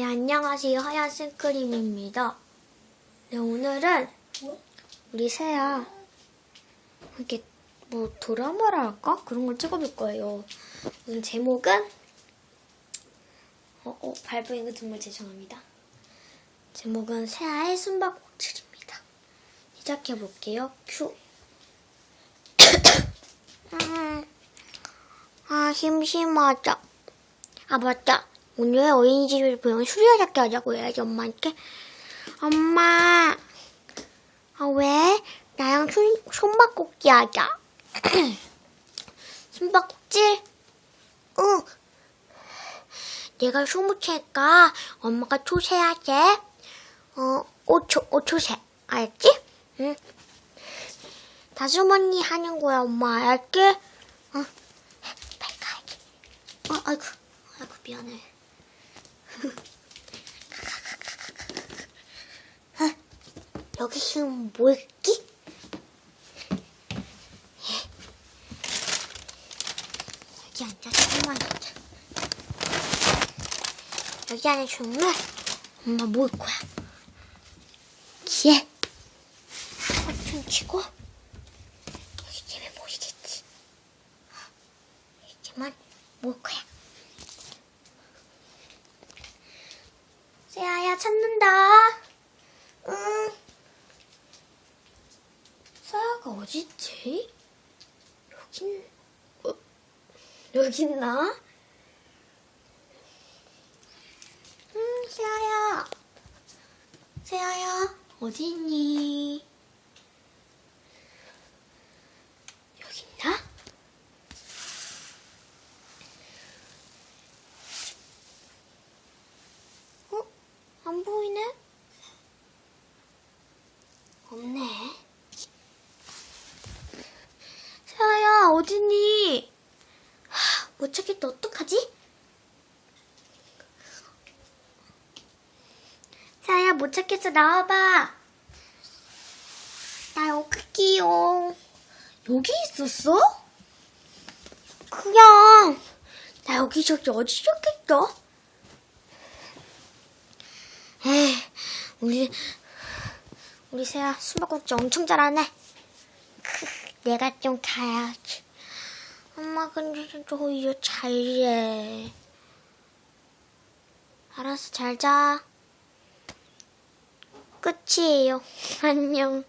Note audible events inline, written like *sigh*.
네, 안녕하세요. 하얀 생크림입니다. 네, 오늘은 우리 새야 이렇게 뭐 드라마를 할까? 그런 걸 찍어볼 거예요. 오늘 제목은 어, 어, 발부인그 정말 죄송합니다. 제목은 새아의 숨바꼭질입니다. 시작해 볼게요. 큐. *coughs* 음, 아 심심하다. 아 맞다. 오늘 어린이집에서 보면 수리아잡기 하자고 해야지 엄마한테. 엄마. 아 왜? 나랑 손, 손바꼭질 하자. *clears throat* 손바꼭질? 응. 내가 스무 세니까 엄마가 초세야 돼. 어, 5초, 5초 세. 알았지? 응. 다주머니 하는 거야, 엄마. 알았지? 응. 빨리 가야지. 어, 아이고, 아이고, 미안해. 아, 여기 지금 뭐 있지? 여기 앉아서 한번 있자. 여기 안에 주면 엄마 모을 거야. 기에 춤 치고 여기쯤에 모이겠지. 이렇게만 모을 거야. 세아야 찾는다. 응. 세아가 어딨지? 여긴 어, 여기 있나? 음, 세아야. 세아야, 어디 있니? 여기 있나? 어? 안 보이네? 없네. 세아야, 어딨니? 하, 못 찾겠다, 어떡하지? 세아야, 못 찾겠어, 나와봐. 나 여기요. 여기 있었어? 그냥, 나 여기저기 어디 있었겠어? 에이, 우리, 우리 새야 숨바꼭질 엄청 잘하네. 크, 내가 좀 가야지. 엄마, 근데 저 이제 잘래. 알았어, 잘 자. 끝이에요. *laughs* 안녕.